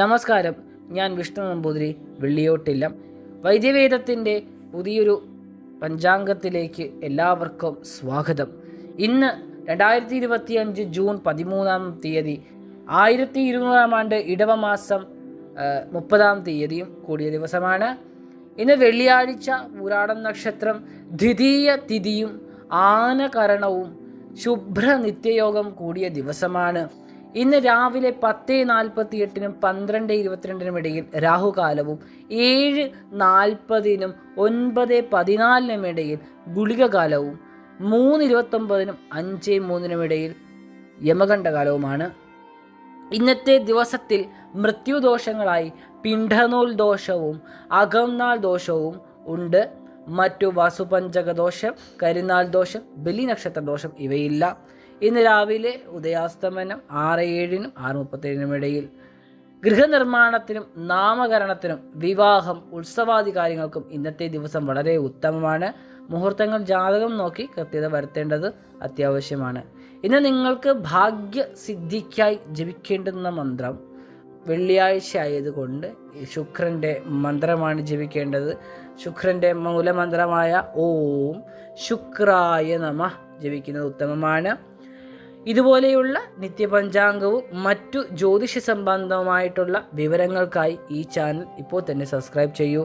നമസ്കാരം. ഞാൻ വിഷ്ണു നമ്പൂതിരി വെള്ളിയോട്ടില്ലം. വൈദ്യവേദത്തിന്റെ പുതിയൊരു പഞ്ചാംഗത്തിലേക്ക് എല്ലാവർക്കും സ്വാഗതം. ഇന്ന് രണ്ടായിരത്തി ഇരുപത്തി അഞ്ച് ജൂൺ പതിമൂന്നാം തീയതി ആയിരത്തി ഇരുന്നൂറാം ആണ്ട് ഇടവമാസം മുപ്പതാം തീയതിയും കൂടിയ ദിവസമാണ്. ഇന്ന് വെള്ളിയാഴ്ച പുരാടം നക്ഷത്രം ദ്വിതീയ തിഥിയും ആനകരണവും ശുഭ്ര നിത്യയോഗം കൂടിയ ദിവസമാണ്. ഇന്ന് രാവിലെ പത്ത് നാൽപ്പത്തി എട്ടിനും പന്ത്രണ്ട് ഇരുപത്തിരണ്ടിനും ഇടയിൽ രാഹുകാലവും ഏഴ് നാൽപ്പതിനും ഒൻപത് പതിനാലിനും ഇടയിൽ ഗുളികകാലവും മൂന്ന് ഇരുപത്തൊമ്പതിനും അഞ്ച് മൂന്നിനും ഇടയിൽ യമകണ്ഠകാലവുമാണ്. ഇന്നത്തെ ദിവസത്തിൽ മൃത്യുദോഷങ്ങളായി പിണ്ഡനൂൽ ദോഷവും അകംനാൾ ദോഷവും ഉണ്ട്. മറ്റു വസുപഞ്ചക ദോഷം കരിനാൾ ദോഷം ബലി നക്ഷത്ര ദോഷം ഇവയില്ല. ഇന്ന് രാവിലെ ഉദയാസ്തമനം ആറ് ഏഴിനും ആറ് മുപ്പത്തേഴിനും ഇടയിൽ ഗൃഹനിർമ്മാണത്തിനും നാമകരണത്തിനും വിവാഹം ഉത്സവാദി കാര്യങ്ങൾക്കും ഇന്നത്തെ ദിവസം വളരെ ഉത്തമമാണ്. മുഹൂർത്തങ്ങൾ ജാതകം നോക്കി കൃത്യത വരുത്തേണ്ടത് അത്യാവശ്യമാണ്. ഇന്ന് നിങ്ങൾക്ക് ഭാഗ്യസിദ്ധിക്കായി ജപിക്കേണ്ടുന്ന മന്ത്രം വെള്ളിയാഴ്ച ആയതുകൊണ്ട് ശുക്രന്റെ മന്ത്രമാണ് ജപിക്കേണ്ടത്. ശുക്രന്റെ മൂലമന്ത്രമായ ഓം ശുക്രായ നമ ജപിക്കുന്നത് ഉത്തമമാണ്. ഇതുപോലെയുള്ള നിത്യപഞ്ചാംഗവും മറ്റു ജ്യോതിഷ സംബന്ധമായിട്ടുള്ള വിവരങ്ങൾക്കായി ഈ ചാനൽ ഇപ്പോൾ തന്നെ സബ്സ്ക്രൈബ് ചെയ്യൂ.